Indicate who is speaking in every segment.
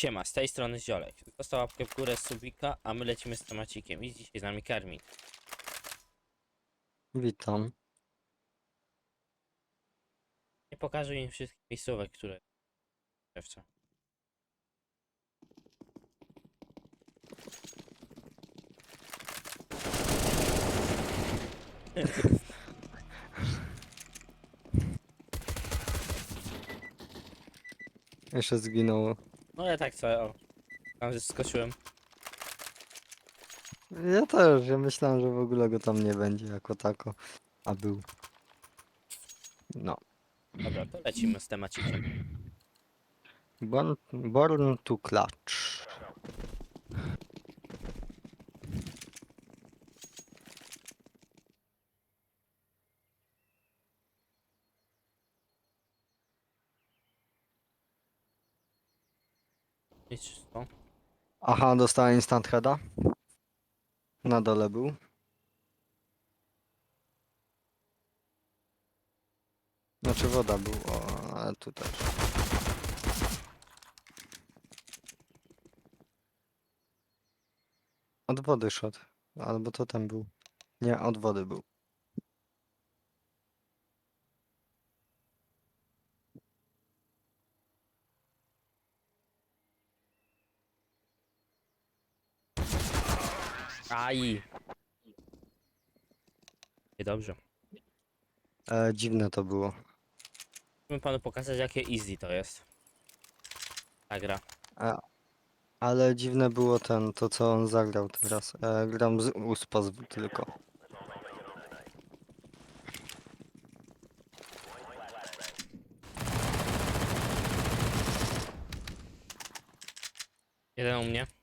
Speaker 1: Siema, z tej strony Ziolek. Został łapkę w górę z subika, a my lecimy z temacikiem. I dzisiaj z nami Karmin.
Speaker 2: Witam.
Speaker 1: Nie pokażę im wszystkich miejscówek, które... Jeszcze
Speaker 2: zginęło.
Speaker 1: No ja tak sobie, o. Tam że skoczyłem.
Speaker 2: Ja też, ja myślałem, że w ogóle go tam nie będzie jako tako. A był. No.
Speaker 1: Dobra, to lecimy z temacikiem.
Speaker 2: Born, born to clutch.
Speaker 1: Czysto.
Speaker 2: Aha, dostałem instant heada. Na dole był. Znaczy woda był, o, ale tu też. Od wody szedł. Albo to tam był. Nie, od wody był.
Speaker 1: Aj! Niedobrze.
Speaker 2: E, dziwne to było.
Speaker 1: Chcę panu pokazać, jakie easy to jest. Ta gra.
Speaker 2: Ale dziwne było ten, to co on zagrał teraz. E, gram z USPAS tylko.
Speaker 1: Jeden u mnie.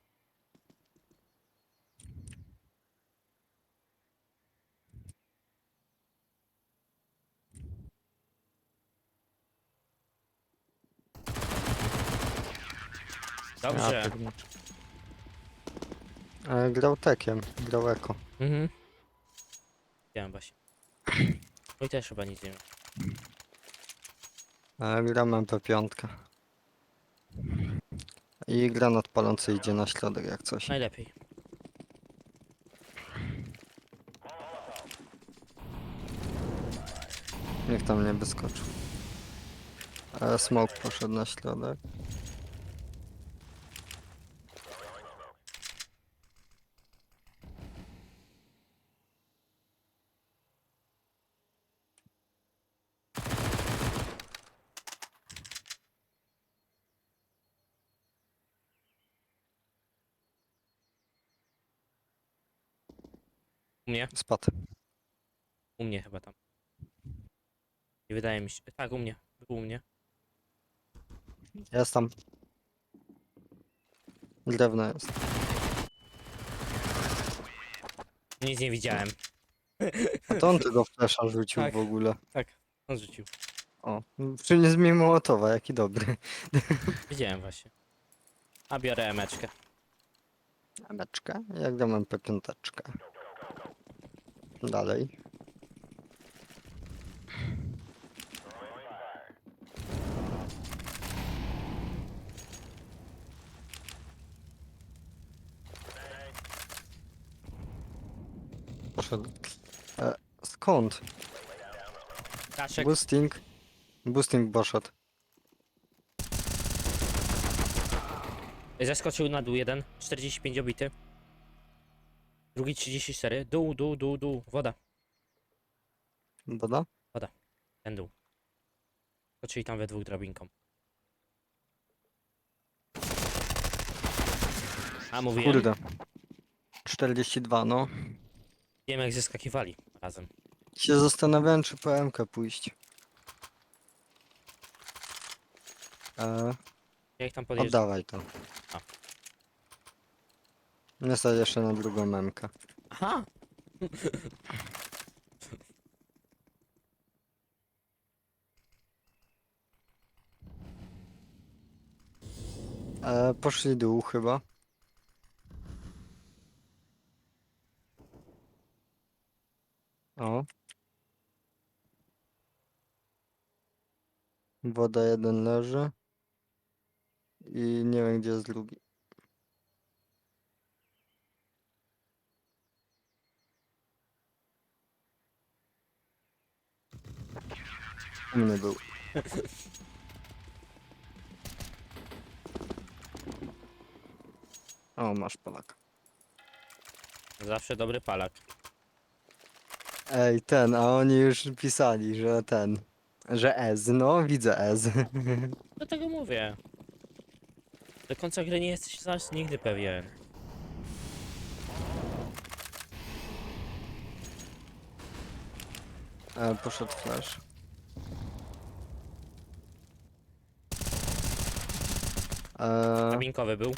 Speaker 2: Ja
Speaker 1: Dobrze.
Speaker 2: pierniczę. E, grał tekiem, grał eko.
Speaker 1: Mhm. Wiem właśnie. No i też chyba nic nie wiem.
Speaker 2: E, gram MP5. I granat palący idzie na środek jak coś.
Speaker 1: Najlepiej.
Speaker 2: Niech tam nie wyskoczy. E, smoke poszedł na środek.
Speaker 1: U mnie?
Speaker 2: Spadł.
Speaker 1: U mnie chyba tam. Nie wydaje mi się. Tak, u mnie. Był u mnie.
Speaker 2: Jest tam. Drewno jest.
Speaker 1: Nic nie widziałem.
Speaker 2: A to on tego flesza rzucił
Speaker 1: Tak.
Speaker 2: w ogóle.
Speaker 1: Tak, on rzucił.
Speaker 2: O, przyniósł mi Mołotowa, jaki dobry.
Speaker 1: Widziałem właśnie. A biorę emeczkę.
Speaker 2: Emeczka, jak dam MP5. Dalej. Poszedł. E, skąd?
Speaker 1: Daszek.
Speaker 2: Boosting. Boosting poszedł.
Speaker 1: Zeskoczył na dół jeden. 45 obity. Drugi 34. Dół, dół, dół, dół. Woda.
Speaker 2: Woda?
Speaker 1: Ten dół. Skoczyli tam we dwóch drabinką. A mówiłem.
Speaker 2: Kurde. 42, no.
Speaker 1: Wiem jak zeskakiwali razem.
Speaker 2: Się zastanawiałem, czy po MK pójść. E,
Speaker 1: Ja ich tam podjeżdżam.
Speaker 2: oddawaj to. Nie stać jeszcze na drugą MK.
Speaker 1: Aha!
Speaker 2: E, poszli dół chyba. O. Woda jeden leży. I nie wiem gdzie jest drugi. Mnie był. O, masz Polak.
Speaker 1: Zawsze dobry palak.
Speaker 2: Ej, ten, a oni już pisali, że ten, że Ez, no widzę Ez.
Speaker 1: Dlatego mówię. Do końca gry nie jesteś zaś nigdy pewien.
Speaker 2: E, poszedł flash. E,
Speaker 1: Kabinkowy był.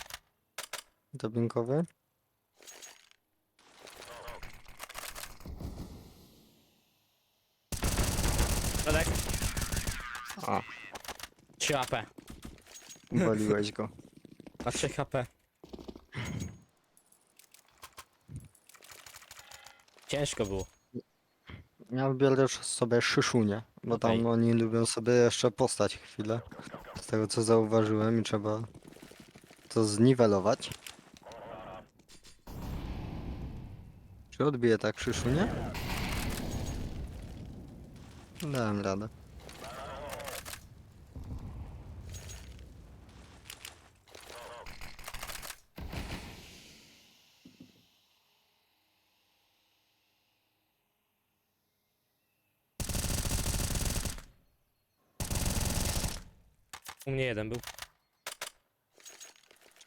Speaker 2: dubbingowy?
Speaker 1: Środek.
Speaker 2: A,
Speaker 1: 3 AP.
Speaker 2: waliłeś go.
Speaker 1: Na 3 HP. Ciężko było.
Speaker 2: Ja wybiorę już sobie Szyszunię, bo tam
Speaker 1: Okej.
Speaker 2: oni lubią sobie jeszcze postać chwilę. Z tego co zauważyłem i trzeba to zniwelować. Czy odbije tak Szyszunię? Dałem radę.
Speaker 1: U mnie jeden był.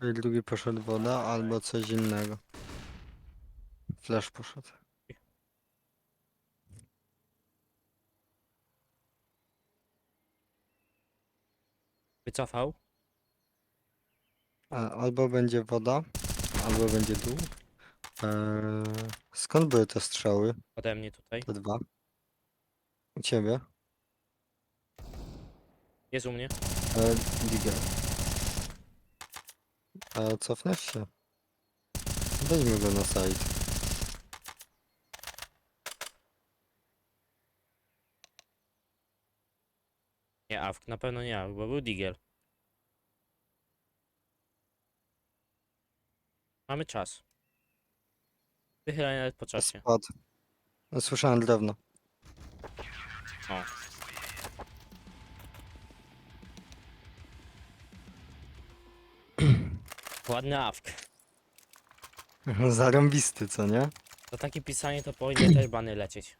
Speaker 2: Czyli drugi poszedł woda albo coś innego. Flash poszedł.
Speaker 1: Wycofał.
Speaker 2: A, Albo będzie woda, albo będzie dół. Eee, skąd były te strzały?
Speaker 1: Ode mnie tutaj.
Speaker 2: Te dwa? U ciebie?
Speaker 1: Jest u mnie.
Speaker 2: E, Digger. E, cofniesz się? Weźmy go na side.
Speaker 1: Nie AWK, na pewno nie bo był Digiel. Mamy czas. Wychylanie nawet po czasie.
Speaker 2: Spadł. No, słyszałem drewno.
Speaker 1: O. Ładny AWK.
Speaker 2: Zarąbisty, co nie?
Speaker 1: Za takie pisanie to powinny też bany lecieć.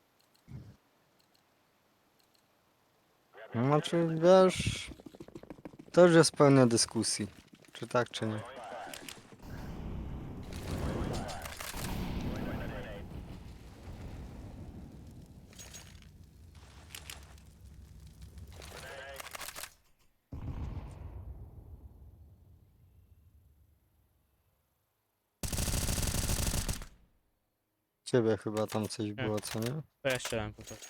Speaker 2: Znaczy, wiesz... To już jest pełne dyskusji. Czy tak, czy nie. Ciebie chyba tam coś było, co nie?
Speaker 1: To ja strzelam po prostu.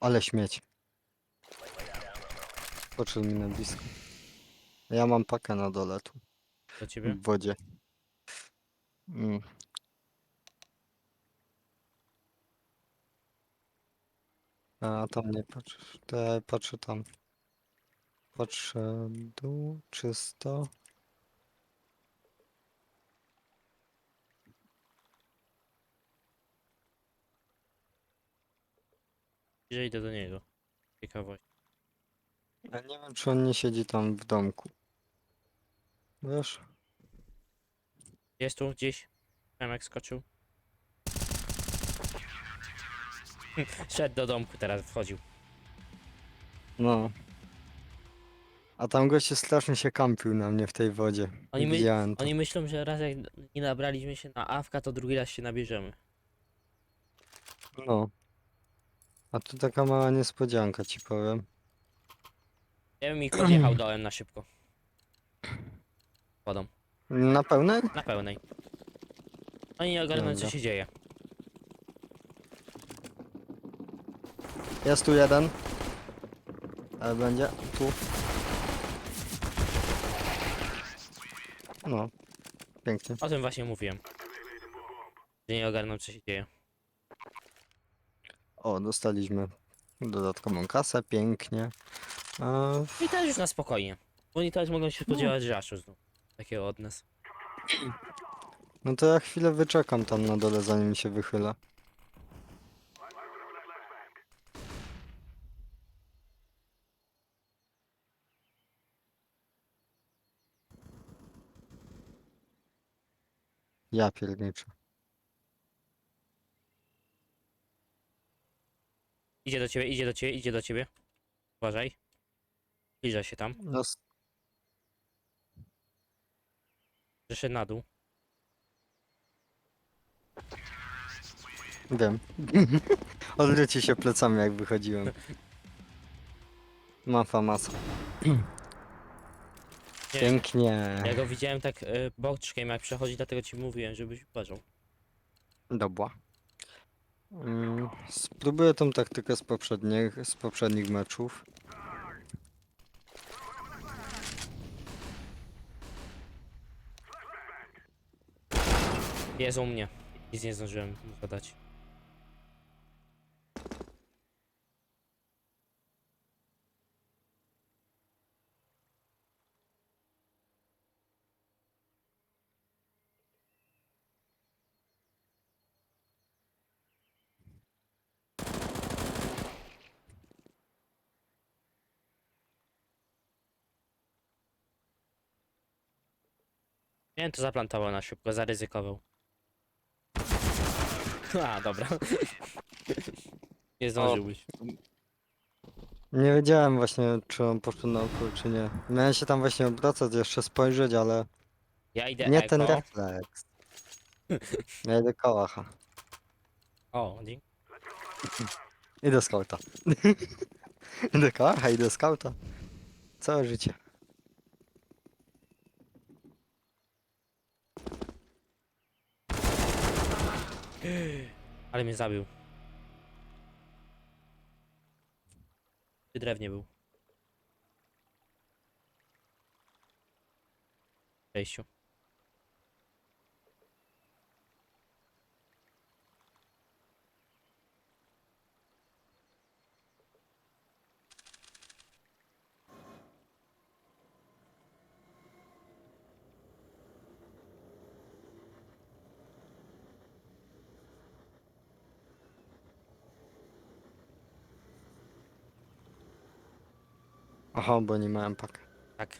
Speaker 2: Ale śmieć. Podszedł mi na blisko. Ja mam pakę na dole tu,
Speaker 1: Do ciebie.
Speaker 2: w wodzie. Mm. A tam nie patrzysz. To ja patrzę tam. Patrzę dół, czysto.
Speaker 1: Że idę do niego. Ciekawość.
Speaker 2: Ja nie wiem, czy on nie siedzi tam w domku. Wiesz?
Speaker 1: Jest tu gdzieś. Jak skoczył. Szedł do domku, teraz wchodził.
Speaker 2: No. A tam goście strasznie się kampił na mnie w tej wodzie.
Speaker 1: Oni my-
Speaker 2: Widziałem to.
Speaker 1: Oni myślą, że raz jak nie nabraliśmy się na awka, to drugi raz się nabierzemy.
Speaker 2: No. A tu taka mała niespodzianka ci powiem.
Speaker 1: Ja bym ich podjechał dołem na szybko. Wodą.
Speaker 2: Na pełnej?
Speaker 1: Na pełnej. Oni nie ogarną co
Speaker 2: Dobra.
Speaker 1: się dzieje.
Speaker 2: Jest tu jeden. Ale będzie tu. No. Pięknie.
Speaker 1: O tym właśnie mówiłem. Że nie ogarną co się dzieje.
Speaker 2: O, dostaliśmy dodatkową kasę, pięknie. E,
Speaker 1: I teraz już na spokojnie. Oni teraz mogą się spodziewać żaszu znów. Takiego od nas.
Speaker 2: No to ja chwilę wyczekam tam na dole, zanim się wychyla. Ja pierniczę.
Speaker 1: Idzie do ciebie, idzie do ciebie, idzie do ciebie. Uważaj. Zbliża się tam.
Speaker 2: No, s-
Speaker 1: Zeszedł na dół.
Speaker 2: wiem. Odwróci się plecami jak wychodziłem. Mafa masa.
Speaker 1: Nie,
Speaker 2: Pięknie.
Speaker 1: Ja go widziałem tak y, boczkiem jak przechodzi, dlatego ci mówiłem, żebyś uważał.
Speaker 2: Dobra. Mm, Spróbuję tą taktykę z poprzednich, z poprzednich meczów.
Speaker 1: Jest u mnie. Nic nie zdążyłem zadać. Nie wiem, to zaplantował na szybko, zaryzykował. A, dobra. Nie zdążyłbyś.
Speaker 2: Nie wiedziałem właśnie, czy on poszedł na oko, czy nie. Miałem się tam właśnie obracać, jeszcze spojrzeć, ale
Speaker 1: Ja idę
Speaker 2: nie
Speaker 1: eko.
Speaker 2: ten refleks. Ja idę kałacha.
Speaker 1: O, dzięki.
Speaker 2: Idę skauta. idę kałacha, idę skauta. Całe życie.
Speaker 1: Ale mnie zabił. Przy drewnie był. Wejściu.
Speaker 2: Aha, bo nie miałem pak.
Speaker 1: Tak.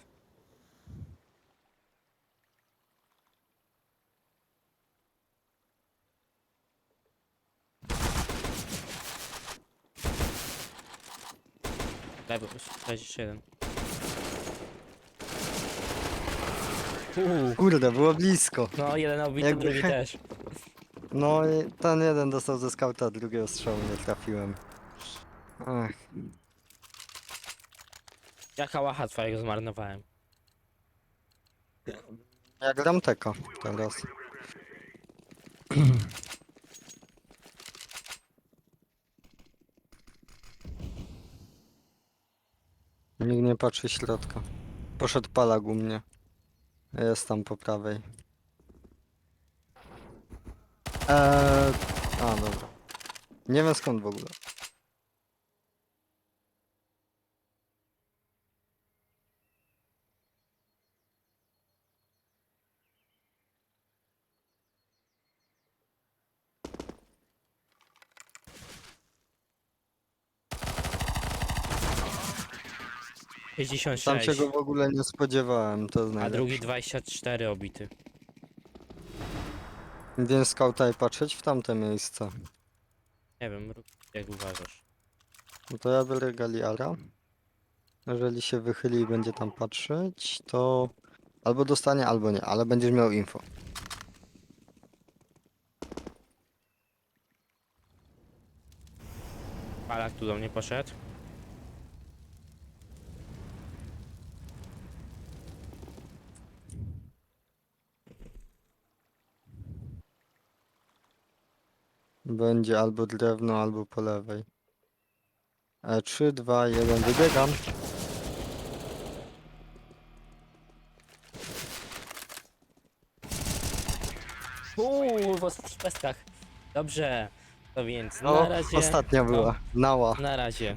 Speaker 1: Lewo, 61. Uuu,
Speaker 2: Kurde, było blisko.
Speaker 1: no jeden obity,
Speaker 2: Jakby-
Speaker 1: drugi też.
Speaker 2: No i ten jeden dostał ze skauta, a drugiego strzału nie trafiłem. Ach,
Speaker 1: Ja kałacha twojego zmarnowałem.
Speaker 2: ja gram teko teraz. Nikt nie patrzy środka. Poszedł palag u mnie. Jest tam po prawej. Eee, a dobra. Nie wiem skąd w ogóle. Tam
Speaker 1: 66.
Speaker 2: się go w ogóle nie spodziewałem, to jest
Speaker 1: A drugi 24 obity.
Speaker 2: Więc skauta i patrzeć w tamte miejsce.
Speaker 1: Nie wiem, rób jak uważasz.
Speaker 2: No to ja biorę Galiara. Jeżeli się wychyli i będzie tam patrzeć, to albo dostanie, albo nie, ale będziesz miał info.
Speaker 1: Palak tu do mnie poszedł.
Speaker 2: Będzie albo drewno, albo po lewej. E, 3, 2, 1, wybiegam.
Speaker 1: Uuu, w os- w pestkach. Dobrze. To więc
Speaker 2: O,
Speaker 1: na razie.
Speaker 2: ostatnia
Speaker 1: no,
Speaker 2: była. Nała.
Speaker 1: Na razie.